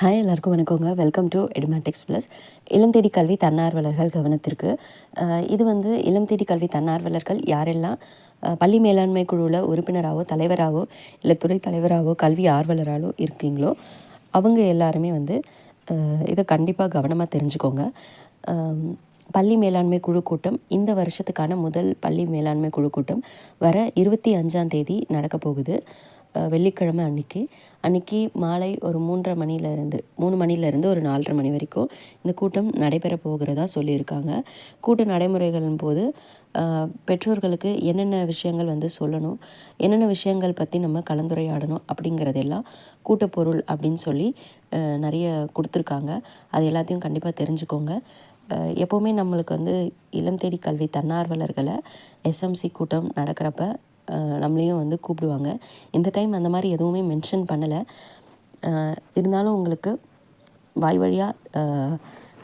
Hi எல்லாருக்கும் வணக்கங்க. Welcome to Edumatics plus இளம் தேடி கல்வி தன்னார்வலர்கள் கவனத்திற்கு. இது வந்து இளம் தேடி கல்வி தன்னார்வலர்கள் யாரெல்லாம் பள்ளி மேலாண்மை குழுவில் உறுப்பினராகவோ தலைவராகவோ இல்லை துறை தலைவராகவோ கல்வி ஆர்வலராகவோ இருக்கீங்களோ அவங்க எல்லாருமே வந்து இதை கண்டிப்பாக கவனமாக தெரிஞ்சுக்கோங்க. பள்ளி மேலாண்மை குழு கூட்டம் இந்த வருஷத்துக்கான முதல் பள்ளி மேலாண்மை குழு கூட்டம் வர இருபத்தி அஞ்சாம் தேதி நடக்க போகுது. வெள்ளிக்கிழமை அன்னைக்கு. அன்னைக்கு மாலை ஒரு மூன்றரை மணிலேருந்து மூணு மணிலேருந்து ஒரு நாலரை மணி வரைக்கும் இந்த கூட்டம் நடைபெற போகிறதா சொல்லியிருக்காங்க. கூட்ட நடைமுறைகளின் போது பெற்றோர்களுக்கு என்னென்ன விஷயங்கள் வந்து சொல்லணும் என்னென்ன விஷயங்கள் பற்றி நம்ம கலந்துரையாடணும் அப்படிங்கிறதெல்லாம் கூட்டப்பொருள் அப்படின்னு சொல்லி நிறைய கொடுத்துருக்காங்க. அது எல்லாத்தையும் கண்டிப்பாக தெரிஞ்சுக்கோங்க. எப்போவுமே நம்மளுக்கு வந்து இளம் தேடி கல்வி தன்னார்வலர்களை எஸ்எம்சி கூட்டம் நடக்கிறப்ப நம்மளையும் வந்து கூப்பிடுவாங்க. இந்த டைம் அந்த மாதிரி எதுவுமே மென்ஷன் பண்ணலை. இருந்தாலும் உங்களுக்கு வாய் வழியாக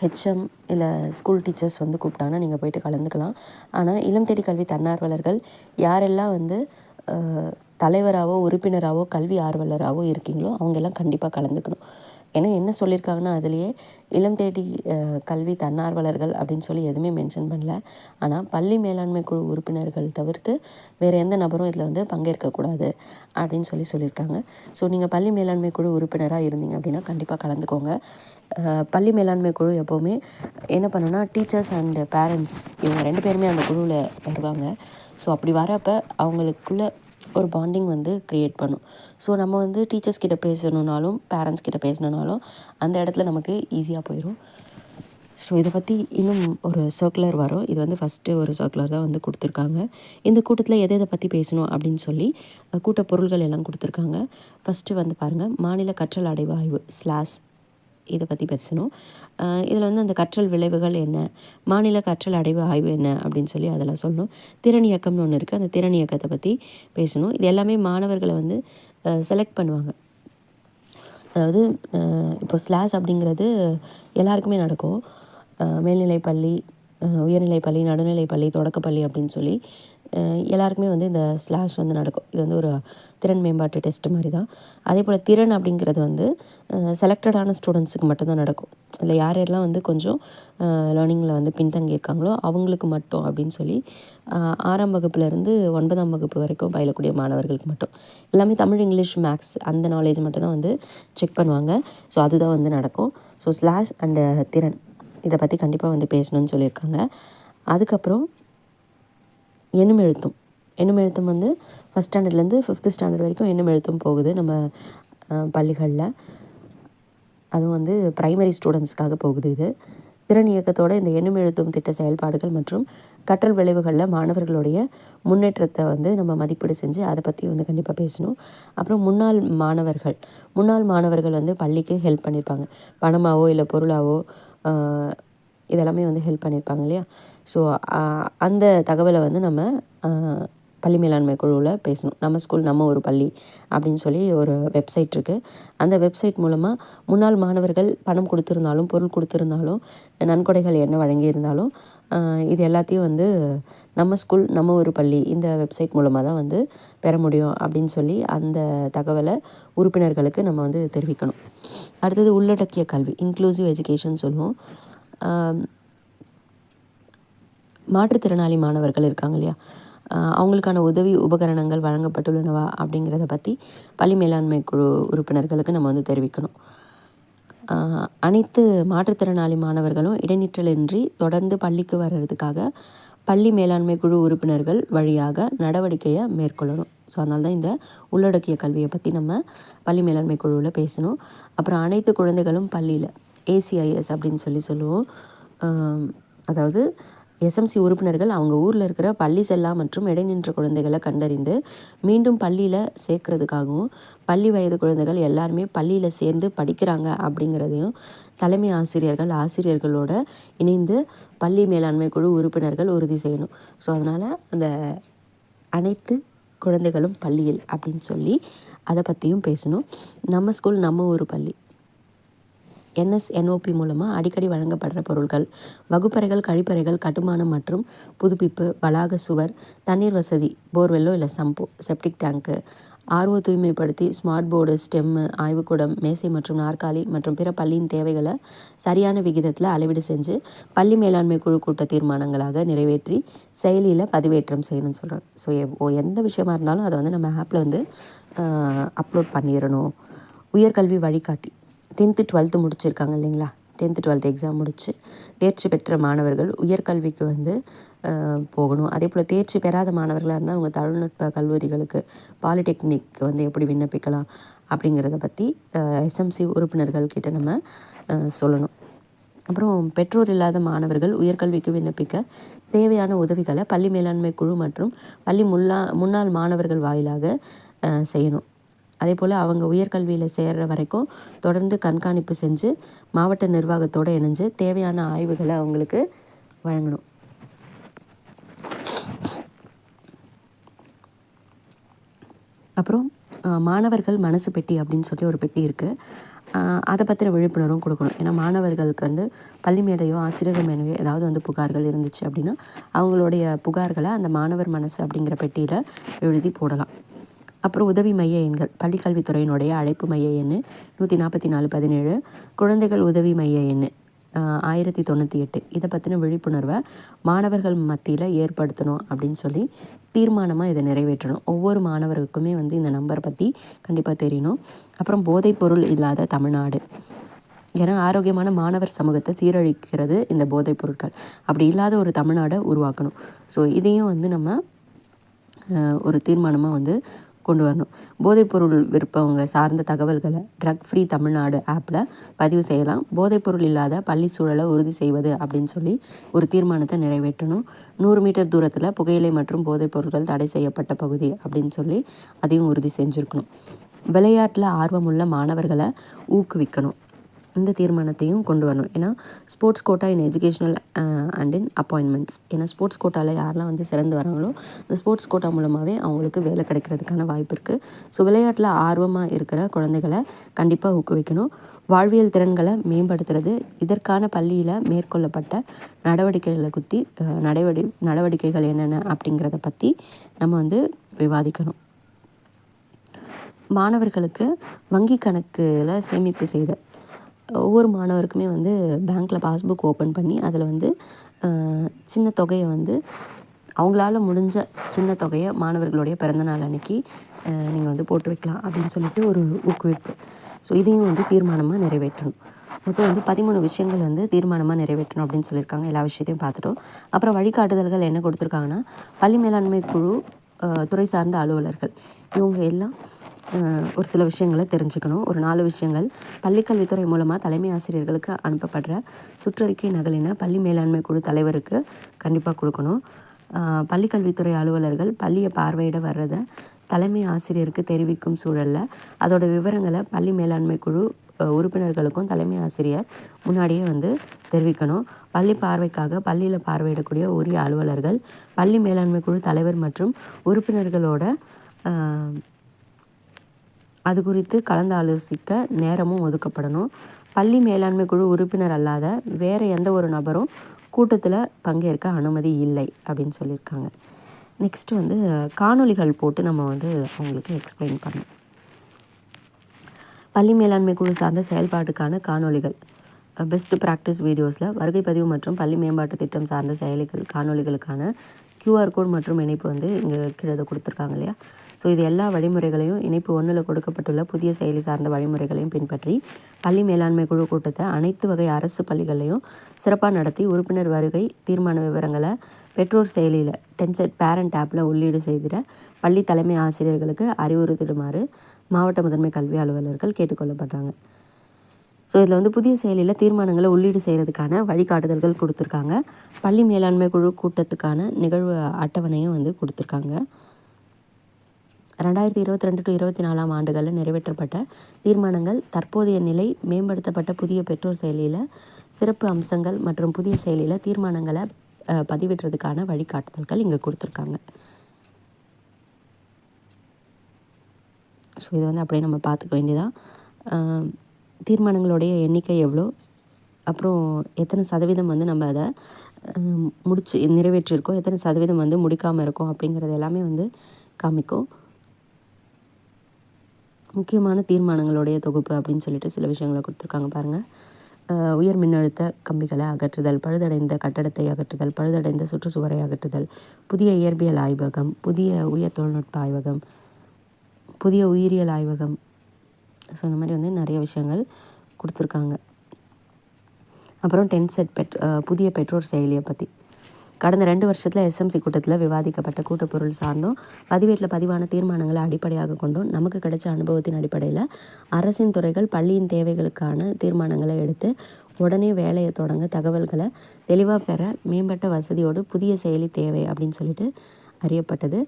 ஹெச்எம் இல்லை ஸ்கூல் டீச்சர்ஸ் வந்து கூப்பிட்டாங்கன்னா நீங்கள் போயிட்டு கலந்துக்கலாம். ஆனால் இளம் தேடி கல்வி தன்னார்வலர்கள் யாரெல்லாம் வந்து தலைவராகவோ உறுப்பினராகவோ கல்வி ஆர்வலராகவோ இருக்கீங்களோ அவங்க எல்லாம் கண்டிப்பாக கலந்துக்கணும். ஏன்னா என்ன சொல்லியிருக்காங்கன்னா அதுலேயே இளம் தேடி கல்வி தன்னார்வலர்கள் அப்படின்னு சொல்லி எதுவுமே மென்ஷன் பண்ணல. ஆனால் பள்ளி மேலாண்மை குழு உறுப்பினர்கள் தவிர்த்து வேறு எந்த நபரும் இதில் வந்து பங்கேற்கக்கூடாது அப்படின்னு சொல்லி சொல்லியிருக்காங்க. ஸோ நீங்கள் பள்ளி மேலாண்மை குழு உறுப்பினராக இருந்தீங்க அப்படின்னா கண்டிப்பாக கலந்துக்கோங்க. பள்ளி மேலாண்மை குழு எப்போவுமே என்ன பண்ணுன்னா டீச்சர்ஸ் அண்டு பேரண்ட்ஸ் இவங்க ரெண்டு பேருமே அந்த குழுவில் வருவாங்க. ஸோ அப்படி வரப்போ அவங்களுக்குள்ள ஒரு பாண்டிங் வந்து க்ரியேட் பண்ணும். ஸோ நம்ம வந்து டீச்சர்ஸ் கிட்ட பேசணுன்னாலும் பேரண்ட்ஸ் கிட்ட பேசணுன்னாலும் அந்த இடத்துல நமக்கு ஈஸியாக போயிடும் ஸோ இதை பற்றி இன்னும் ஒரு சர்க்குலர் வரும். இது வந்து ஃபஸ்ட்டு ஒரு சர்க்குலர் தான் வந்து கொடுத்துருக்காங்க. இந்த கூட்டத்தில் எதை எதை பற்றி பேசணும் அப்படின்னு சொல்லி கூட்ட பொருள்கள் எல்லாம் கொடுத்துருக்காங்க. ஃபஸ்ட்டு வந்து பாருங்கள் மாநில கற்றல் அடைவாய்வு ஸ்லாஸ் இதை பற்றி பேசணும் இதில் வந்து அந்த கற்றல் விளைவுகள் என்ன? மாநில கற்றல் அடைவு ஆய்வு என்ன? அப்படின்னு சொல்லி அதெல்லாம் சொல்லணும். திறன் இயக்கம்னு ஒன்று இருக்குது அந்த திறன் இயக்கத்தை பற்றி பேசணும். இது எல்லாமே மாணவர்களை வந்து செலக்ட் பண்ணுவாங்க. அதாவது இப்போ ஸ்லாஸ் அப்படிங்கிறது எல்லாருக்குமே நடக்கும். மேல்நிலை பள்ளி உயர்நிலை பள்ளி நடுநிலை பள்ளி தொடக்கப்பள்ளி அப்படின்னு சொல்லி எல்லாருக்குமே வந்து இந்த ஸ்லாஷ் வந்து நடக்கும். இது வந்து ஒரு திறன் மேம்பாட்டு டெஸ்ட் மாதிரி தான். அதே போல் திறன் அப்படிங்கிறது வந்து செலக்டடான ஸ்டூடெண்ட்ஸுக்கு மட்டும்தான் நடக்கும். இல்லை யார் யாரெல்லாம் வந்து கொஞ்சம் லேர்னிங்கில் வந்து பின்தங்கியிருக்காங்களோ அவங்களுக்கு மட்டும் அப்படின்னு சொல்லி ஆறாம் வகுப்புலேருந்து ஒன்பதாம் வகுப்பு வரைக்கும் பயிலக்கூடிய மாணவர்களுக்கு மட்டும். எல்லாமே தமிழ் இங்கிலீஷ் மேக்ஸ் அந்த நாலேஜ் மட்டும் தான் வந்து செக் பண்ணுவாங்க. ஸோ அதுதான் வந்து நடக்கும். ஸோ ஸ்லாஷ் அண்டு திறன். இதை பற்றி கண்டிப்பாக வந்து பேசணும்னு சொல்லியிருக்காங்க. அதுக்கப்புறம் எண்ணும் எழுத்தும் எண்ணும் எழுத்தும் வந்து ஃபஸ்ட் ஸ்டாண்டர்ட்லேருந்து ஃபிஃப்த்து ஸ்டாண்டர்ட் வரைக்கும் எண்ணும் எழுத்தும் போகுது நம்ம பள்ளிகளில். அதுவும் வந்து ப்ரைமரி ஸ்டூடெண்ட்ஸ்க்காக போகுது இது. திறன் இயக்கத்தோட இந்த எண்ணும் எழுத்தும் திட்ட செயல்பாடுகள் மற்றும் கற்றல் விளைவுகளில் மாணவர்களுடைய முன்னேற்றத்தை வந்து நம்ம மதிப்பீடு செஞ்சு அதை பற்றி வந்து கண்டிப்பாக பேசணும். அப்புறம் முன்னாள் மாணவர்கள். முன்னாள் மாணவர்கள் வந்து பள்ளிக்கு ஹெல்ப் பண்ணியிருப்பாங்க பணமாவோ இல்லை பொருளாவோ இதெல்லாமே வந்து ஹெல்ப் பண்ணியிருப்பாங்க இல்லையா? ஸோ அந்த தகவலை வந்து நம்ம பள்ளி மேலாண்மை குழுவில் பேசணும். நம்ம ஸ்கூல் நம்ம ஒரு பள்ளி அப்படின்னு சொல்லி ஒரு வெப்சைட் இருக்குது அந்த வெப்சைட் மூலமாக முன்னாள் மாணவர்கள் பணம் கொடுத்துருந்தாலும் பொருள் கொடுத்துருந்தாலும் நன்கொடைகள் என்ன வழங்கியிருந்தாலும் இது எல்லாத்தையும் வந்து நம்ம ஸ்கூல் நம்ம ஒரு பள்ளி இந்த வெப்சைட் மூலமாக தான் வந்து பெற முடியும் அப்படின்னு சொல்லி அந்த தகவலை உறுப்பினர்களுக்கு நம்ம வந்து தெரிவிக்கணும். அடுத்தது உள்ளடக்கிய கல்வி இன்க்ளூசிவ் எஜுகேஷன் சொல்லுவோம். மாற்றுத்திறனாளி மாணவர்கள் இருக்காங்க இல்லையா? அவங்களுக்கான உதவி உபகரணங்கள் வழங்கப்பட்டுள்ளனவா அப்படிங்கிறத பற்றி பள்ளி மேலாண்மை குழு உறுப்பினர்களுக்கு நம்ம வந்து தெரிவிக்கணும். அனைத்து மாற்றுத்திறனாளி மாணவர்களும் இடைநிற்றலின்றி தொடர்ந்து பள்ளிக்கு வர்றதுக்காக பள்ளி மேலாண்மை குழு உறுப்பினர்கள் வழியாக நடவடிக்கையை மேற்கொள்ளணும். ஸோ அதனால தான் இந்த உள்ளடக்கிய கல்வியை பற்றி நம்ம பள்ளி மேலாண்மை குழுவில் பேசணும். அப்புறம் அனைத்து குழந்தைகளும் பள்ளியில் ஏசிஐஎஸ் அப்படின்னு சொல்லி சொல்லுவோம். அதாவது எஸ்எம்சி உறுப்பினர்கள் அவங்க ஊரில் இருக்கிற பள்ளி செல்லா மற்றும் இடைநின்ற குழந்தைகளை கண்டறிந்து மீண்டும் பள்ளியில் சேர்க்கறதுக்காகவும் பள்ளி வயது குழந்தைகள் எல்லாருமே பள்ளியில் சேர்ந்து படிக்கிறாங்க அப்படிங்கிறதையும் தலைமை ஆசிரியர்கள் ஆசிரியர்களோட இணைந்து பள்ளி மேலாண்மை குழு உறுப்பினர்கள் உறுதி செய்யணும். ஸோ அதனால் அந்த அனைத்து குழந்தைகளும் பள்ளியில் அப்படின்னு சொல்லி அதை பற்றியும் பேசணும். நம்ம ஸ்கூல் நம்ம ஒரு பள்ளி. என்எஸ்என்ஓபி மூலமாக அடிக்கடி வழங்கப்படுற பொருட்கள் வகுப்பறைகள் கழிப்பறைகள் கட்டுமானம் மற்றும் புதுப்பிப்பு வளாக சுவர் தண்ணீர் வசதி போர்வெல்லோ இல்லை சம்போ செப்டிக் டேங்க்கு ஆர்வ தூய்மைப்படுத்தி ஸ்மார்ட் போர்டு ஸ்டெம்மு ஆய்வுக்கூடம் மேசை மற்றும் நாற்காலி மற்றும் பிற பள்ளியின் தேவைகளை சரியான விகிதத்தில் அளவீடு செஞ்சு பள்ளி மேலாண்மை குழு கூட்ட தீர்மானங்களாக நிறைவேற்றி செயலியில் பதிவேற்றம் செய்யணும்னு சொல்கிறேன் ஸோ எந்த விஷயமா இருந்தாலும் அதை வந்து நம்ம ஆப்பில் வந்து அப்லோட் பண்ணிடணும். உயர்கல்வி வழிகாட்டி. டென்த்து டுவெல்த்து முடிச்சிருக்காங்க இல்லைங்களா? டென்த்து டுவெல்த்து எக்ஸாம் முடித்து தேர்ச்சி பெற்ற மாணவர்கள் உயர்கல்விக்கு வந்து போகணும். அதே போல் தேர்ச்சி பெறாத மாணவர்களாக இருந்தால் அவங்க தொழில்நுட்ப கல்லூரிகளுக்கு பாலிடெக்னிக் வந்து எப்படி விண்ணப்பிக்கலாம் அப்படிங்கிறத பற்றி எஸ்எம்சி உறுப்பினர்கள் கிட்ட நம்ம சொல்லணும். அப்புறம் பெற்றோர் இல்லாத மாணவர்கள் உயர்கல்விக்கு விண்ணப்பிக்க தேவையான உதவிகளை பள்ளி மேலாண்மை குழு மற்றும் பள்ளி முல்லா முன்னாள் மாணவர்கள் வாயிலாக செய்யணும். அதே போல் அவங்க உயர்கல்வியில் சேர்கிற வரைக்கும் தொடர்ந்து கண்காணிப்பு செஞ்சு மாவட்ட நிர்வாகத்தோடு இணைஞ்சு தேவையான ஆய்வுகளை அவங்களுக்கு வழங்கணும். அப்புறம் மாணவர்கள் மனசு பெட்டி அப்படின்னு சொல்லி ஒரு பெட்டி இருக்குது அதை பற்றின விழிப்புணர்வும் கொடுக்கணும். ஏன்னா மாணவர்களுக்கு வந்து பள்ளி மேலேயோ ஆசிரியர்கள் மேலேயோ ஏதாவது வந்து புகார்கள் இருந்துச்சு அப்படின்னா அவங்களுடைய புகார்களை அந்த மாணவர் மனசு அப்படிங்கிற பெட்டியில் எழுதி போடலாம். அப்புறம் உதவி மைய எண்கள். பள்ளிக்கல்வித்துறையினுடைய அழைப்பு மைய எண் நூற்றி நாற்பத்தி நாலு பதினேழு. குழந்தைகள் உதவி மைய எண் ஆயிரத்தி தொண்ணூற்றி எட்டு இதை பற்றின விழிப்புணர்வை மாணவர்கள் மத்தியில் ஏற்படுத்தணும் அப்படின்னு சொல்லி தீர்மானமாக இதை நிறைவேற்றணும். ஒவ்வொரு மாணவருக்குமே வந்து இந்த நம்பரை பற்றி கண்டிப்பாக தெரியணும். அப்புறம் போதைப்பொருள் இல்லாத தமிழ்நாடு. ஏன்னா ஆரோக்கியமான மாணவர் சமூகத்தை சீரழிக்கிறது இந்த போதைப் பொருட்கள். அப்படி இல்லாத ஒரு தமிழ்நாடை உருவாக்கணும். ஸோ இதையும் வந்து நம்ம ஒரு தீர்மானமாக வந்து கொண்டு வரணும். போதைப்பொருள் விற்பவங்க சார்ந்த தகவல்களை ட்ரக் ஃப்ரீ தமிழ்நாடு ஆப்பில் பதிவு செய்யலாம். போதைப்பொருள் இல்லாத பள்ளி சூழலை உறுதி செய்வது அப்படின்னு சொல்லி ஒரு தீர்மானத்தை நிறைவேற்றணும். நூறு மீட்டர் தூரத்தில் புகையிலை மற்றும் போதைப்பொருட்கள் தடை செய்யப்பட்ட பகுதி அப்படின்னு சொல்லி அதையும் உறுதி செஞ்சுருக்கணும். விளையாட்டில் ஆர்வமுள்ள மாணவர்களை ஊக்குவிக்கணும். இந்த தீர்மானத்தையும் கொண்டு வரணும். ஏன்னா sports quota in educational and in appointments ஏன்னா ஸ்போர்ட்ஸ் கோட்டாவில் யாரெல்லாம் வந்து சிறந்து வராங்களோ இந்த ஸ்போர்ட்ஸ் கோட்டா மூலமாகவே அவங்களுக்கு வேலை கிடைக்கிறதுக்கான வாய்ப்பு இருக்குது ஸோ விளையாட்டில் ஆர்வமாக இருக்கிற குழந்தைகளை கண்டிப்பாக ஊக்குவிக்கணும். வாழ்வியல் திறன்களை மேம்படுத்துறது இதற்கான பள்ளியில் மேற்கொள்ளப்பட்ட நடவடிக்கைகளை குத்தி uh, நடவடி நடவடிக்கைகள் என்னென்ன அப்படிங்கிறத பற்றி நம்ம வந்து விவாதிக்கணும். மாணவர்களுக்கு வங்கி கணக்கில் சேமிப்பு செய்த ஒவ்வொரு மாணவருக்குமே வந்து பேங்க்கில் பாஸ்புக் ஓப்பன் பண்ணி அதில் வந்து சின்ன தொகையை வந்து அவங்களால முடிஞ்ச சின்ன தொகையை மாணவர்களுடைய பிறந்தநாள் அன்னைக்கு நீங்கள் வந்து போட்டு வைக்கலாம் அப்படின்னு சொல்லிட்டு ஒரு ஊக்குவிப்பு. ஸோ இதையும் வந்து தீர்மானமாக நிறைவேற்றணும். மொத்தம் வந்து பதிமூணு விஷயங்கள் வந்து தீர்மானமாக நிறைவேற்றணும் அப்படின்னு சொல்லியிருக்காங்க. எல்லா விஷயத்தையும் பார்த்துட்டோம். அப்புறம் வழிகாட்டுதல்கள் என்ன கொடுத்துருக்காங்கன்னா பள்ளி மேலாண்மை குழு துறை சார்ந்த அலுவலர்கள். இவங்க எல்லாம் ஒரு சில விஷயங்களை தெரிஞ்சுக்கணும். ஒரு நாலு விஷயங்கள். பள்ளிக்கல்வித்துறை மூலமாக தலைமை ஆசிரியர்களுக்கு அனுப்பப்படுற சுற்றறிக்கை நகலின பள்ளி மேலாண்மை குழு தலைவருக்கு கண்டிப்பாக கொடுக்கணும். பள்ளிக்கல்வித்துறை அலுவலர்கள் பள்ளியை பார்வையிட வர்றதை தலைமை ஆசிரியருக்கு தெரிவிக்கும் சூழலில் அதோட விவரங்களை பள்ளி மேலாண்மை குழு உறுப்பினர்களுக்கும் தலைமை ஆசிரியர் முன்னாடியே வந்து தெரிவிக்கணும். பள்ளி பார்வைக்காக பள்ளியில் பார்வையிடக்கூடிய உரிய அலுவலர்கள் பள்ளி மேலாண்மை குழு தலைவர் மற்றும் உறுப்பினர்களோட அது குறித்து கலந்து ஆலோசிக்க நேரமும் ஒதுக்கப்படணும். பள்ளி மேலாண்மை குழு உறுப்பினர் அல்லாத வேறு எந்த ஒரு நபரும் கூட்டத்தில் பங்கேற்க அனுமதி இல்லை அப்படின்னு சொல்லியிருக்காங்க. நெக்ஸ்ட்டு வந்து காணொலிகள் போட்டு நம்ம வந்து அவங்களுக்கு எக்ஸ்பிளைன் பண்ணோம் பள்ளி மேலாண்மை குழு சார்ந்த செயல்பாட்டுக்கான காணொலிகள் பெஸ்ட் ப்ராக்டிஸ் வீடியோஸில் வருகை பதிவு மற்றும் பள்ளி மேம்பாட்டு திட்டம் சார்ந்த செயலிகள் காணொலிகளுக்கான கியூஆர் கோட் மற்றும் இணைப்பு வந்து இங்கே கீழே கொடுத்துருக்காங்க இல்லையா? ஸோ இது எல்லா வழிமுறைகளையும் இணைப்பு ஒன்றில் கொடுக்கப்பட்டுள்ள புதிய செயலி சார்ந்த வழிமுறைகளையும் பின்பற்றி பள்ளி மேலாண்மை குழு கூட்டத்தை அனைத்து வகை அரசு பள்ளிகளையும் சிறப்பாக நடத்தி உறுப்பினர் வருகை தீர்மான விவரங்களை பெற்றோர் செயலியில் டென்செட் பேரண்ட் ஆப்பில் உள்ளீடு செய்திட பள்ளி தலைமை ஆசிரியர்களுக்கு அறிவுறுத்திடுமாறு மாவட்ட முதன்மை கல்வி அலுவலர்கள் கேட்டுக்கொள்ளப்படுறாங்க. ஸோ இதில் வந்து புதிய செயலியில் தீர்மானங்களை உள்ளீடு செய்கிறதுக்கான வழிகாட்டுதல்கள் கொடுத்துருக்காங்க. பள்ளி மேலாண்மை குழு கூட்டத்துக்கான நிகழ்வு அட்டவணையும் வந்து கொடுத்துருக்காங்க. ரெண்டாயிரத்தி இருபத்தி ரெண்டு டு இருபத்தி நாலாம் ஆண்டுகளில் நிறைவேற்றப்பட்ட தீர்மானங்கள் தற்போதைய நிலை மேம்படுத்தப்பட்ட புதிய பெற்றோர் செயலியில் சிறப்பு அம்சங்கள் மற்றும் புதிய செயலியில் தீர்மானங்களை பதிவிடுறதுக்கான வழிகாட்டுதல்கள் இங்கே கொடுத்துருக்காங்க. ஸோ இதை வந்து அப்படியே நம்ம பார்த்துக்க வேண்டியதான் தீர்மானங்களுடைய எண்ணிக்கை எவ்வளோ? அப்புறம் எத்தனை சதவீதம் வந்து நம்ம அதை முடிச்சு நிறைவேற்றியிருக்கோம்? எத்தனை சதவீதம் வந்து முடிக்காமல் இருக்கோம்? அப்படிங்கிறது எல்லாமே வந்து காமிக்கும். முக்கியமான தீர்மானங்களுடைய தொகுப்பு அப்படின்னு சொல்லிட்டு சில விஷயங்களை கொடுத்துருக்காங்க பாருங்கள் உயர் மின்னழுத்த கம்பிகளை அகற்றுதல் பழுதடைந்த கட்டடத்தை அகற்றுதல் பழுதடைந்த சுற்றுச்சுவரை அகற்றுதல் புதிய இயற்பியல் ஆய்வகம் புதிய உயர் தொழில்நுட்ப ஆய்வகம் புதிய உயிரியல் ஆய்வகம் ஸோ இந்த மாதிரி வந்து நிறைய விஷயங்கள் கொடுத்துருக்காங்க. அப்புறம் டென் செட் பெட் புதிய பெற்றோர் செயலியை பற்றி கடந்த ரெண்டு வருஷத்தில் எஸ்எம்சி கூட்டத்தில் விவாதிக்கப்பட்ட கூட்டப்பொருள் சார்ந்தும் பதிவேட்டில் பதிவான தீர்மானங்களை அடிப்படையாக கொண்டும் நமக்கு கிடைச்ச அனுபவத்தின் அடிப்படையில் அரசின் துறைகள் பள்ளியின் தேவைகளுக்கான தீர்மானங்களை எடுத்து உடனே வேலையை தொடங்க தகவல்களை தெளிவாக பெற மேம்பட்ட வசதியோடு புதிய செயலி தேவை அப்படின்னு சொல்லிட்டு அறியப்பட்டது.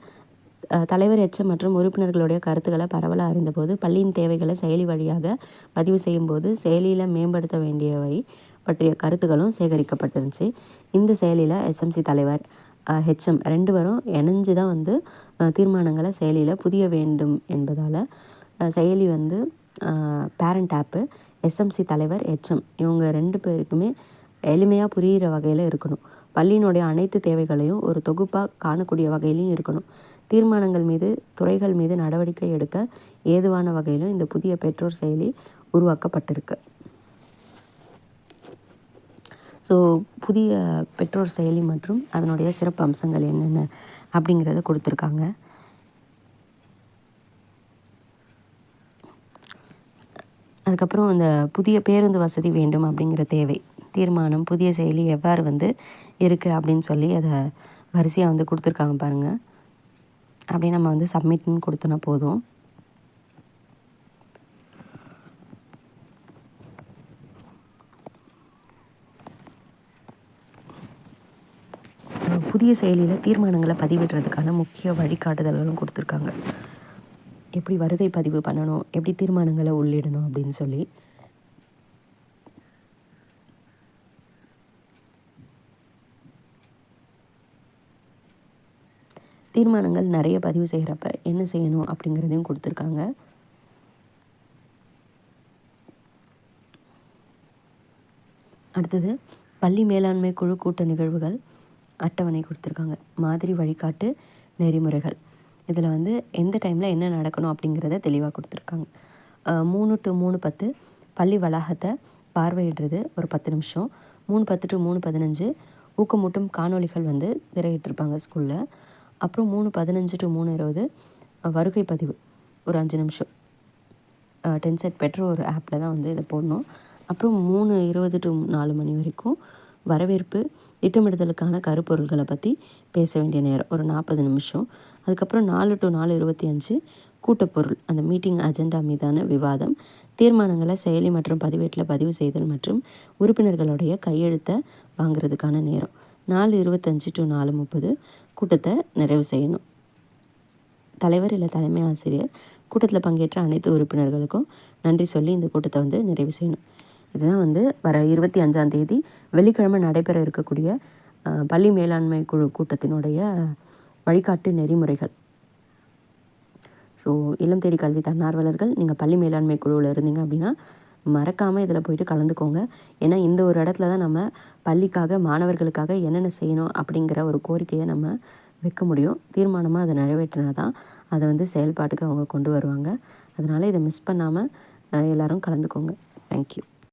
தலைவர் எச்சம் மற்றும் உறுப்பினர்களுடைய கருத்துக்களை பரவலாக அறிந்தபோது பள்ளியின் தேவைகளை செயலி வழியாக பதிவு செய்யும்போது செயலியில் மேம்படுத்த வேண்டியவை பற்றிய கருத்துக்களும் சேகரிக்கப்பட்டிருந்துச்சு. இந்த செயலியில் எஸ்எம்சி தலைவர் ஹெச்எம் ரெண்டு பேரும் இணைஞ்சு தான் வந்து தீர்மானங்களை செயலியில் புதிய வேண்டும் என்பதால் செயலி வந்து பேரண்ட் ஆப்பு எஸ்எம்சி தலைவர் ஹெச்எம் இவங்க ரெண்டு பேருக்குமே எளிமையாக புரிகிற வகையில் இருக்கணும். பள்ளியினுடைய அனைத்து தேவைகளையும் ஒரு தொகுப்பாக காணக்கூடிய வகையிலையும் இருக்கணும். தீர்மானங்கள் மீது துறைகள் மீது நடவடிக்கை எடுக்க ஏதுவான வகையிலும் இந்த புதிய பெற்றோர் செயலி உருவாக்கப்பட்டிருக்கு. ஸோ புதிய பெற்றோர் செயலி மற்றும் அதனுடைய சிறப்பு அம்சங்கள் என்னென்ன அப்படிங்கிறத கொடுத்துருக்காங்க. அதுக்கப்புறம் அந்த புதிய பேருந்து வசதி வேண்டும் அப்படிங்கிற தேவை தீர்மானம் புதிய செயலி எவ்வாறு வந்து இருக்குது அப்படின்னு சொல்லி அதை வரிசையாக வந்து கொடுத்துருக்காங்க பாருங்கள் அப்படியே நம்ம வந்து சப்மிட்னு கொடுத்தோன்னா போதும். புதிய செயலியில் தீர்மானங்களை பதிவிடுறதுக்கான முக்கிய வழிகாட்டுதல்களும் கொடுத்துருக்காங்க. எப்படி வருகை பதிவு பண்ணணும் எப்படி தீர்மானங்களை உள்ளிடணும் அப்படின்னு சொல்லி தீர்மானங்கள் நிறைய பதிவு செய்கிறப்ப என்ன செய்யணும் அப்படிங்கிறதையும் கொடுத்துருக்காங்க. அடுத்தது பள்ளி மேலாண்மை குழு கூட்ட நிகழ்வுகள் அட்டவணை கொடுத்துருக்காங்க. மாதிரி வழிகாட்டு நெறிமுறைகள். இதில் வந்து எந்த டைமில் என்ன நடக்கணும் அப்படிங்கிறத தெளிவாக கொடுத்துருக்காங்க. மூணு டு மூணு பத்து பள்ளி வளாகத்தை பார்வையிடுறது ஒரு பத்து நிமிஷம். மூணு பத்து டு மூணு பதினஞ்சு ஊக்கமூட்டும் காணொளிகள் வந்து திரையிட்டிருப்பாங்க ஸ்கூலில் அப்புறம் மூணு பதினஞ்சு டு மூணு இருபது வருகை பதிவு. ஒரு அஞ்சு நிமிஷம். டென் செட் பெட்ரோ ஒரு ஆப்பில் தான் வந்து இதை போடணும். அப்புறம் மூணு இருபது டு நாலு மணி வரைக்கும் வரவேற்பு திட்டமிடுதலுக்கான கருப்பொருள்களை பற்றி பேச வேண்டிய நேரம். ஒரு நாற்பது நிமிஷம். அதுக்கப்புறம் நாலு டு நாலு இருபத்தி அஞ்சு கூட்டப்பொருள் அந்த மீட்டிங் அஜெண்டா மீதான விவாதம் தீர்மானங்களை செயலி மற்றும் பதிவேட்டில் பதிவு செய்தல் மற்றும் உறுப்பினர்களுடைய கையெழுத்தை வாங்குறதுக்கான நேரம். நாலு இருபத்தஞ்சு டு நாலு முப்பது கூட்டத்தை நிறைவு செய்யணும். தலைவர் இல்லை தலைமை ஆசிரியர் கூட்டத்தில் பங்கேற்ற அனைத்து உறுப்பினர்களுக்கும் நன்றி சொல்லி இந்த கூட்டத்தை வந்து நிறைவு செய்யணும். இதுதான் வந்து வர இருபத்தி அஞ்சாம் தேதி வெள்ளிக்கிழமை நடைபெற இருக்கக்கூடிய பள்ளி மேலாண்மை குழு கூட்டத்தினுடைய வழிகாட்டு நெறிமுறைகள். ஸோ இல்லம் தேடி கல்வி தன்னார்வலர்கள் நீங்கள் பள்ளி மேலாண்மை குழுவில் இருந்தீங்க அப்படின்னா மறக்காமல் இதில் போயிட்டு கலந்துக்கோங்க. ஏன்னா இந்த ஒரு இடத்துல தான் நம்ம பள்ளிக்காக மாணவர்களுக்காக என்னென்ன செய்யணும் அப்படிங்கிற ஒரு கோரிக்கையை நம்ம வைக்க முடியும். தீர்மானமாக அதை நிறைவேற்றினா தான் அதை வந்து செயல்பாட்டுக்கு அவங்க கொண்டு வருவாங்க. அதனால் இதை மிஸ் பண்ணாமல் எல்லோரும் கலந்துக்கோங்க. தேங்க்யூ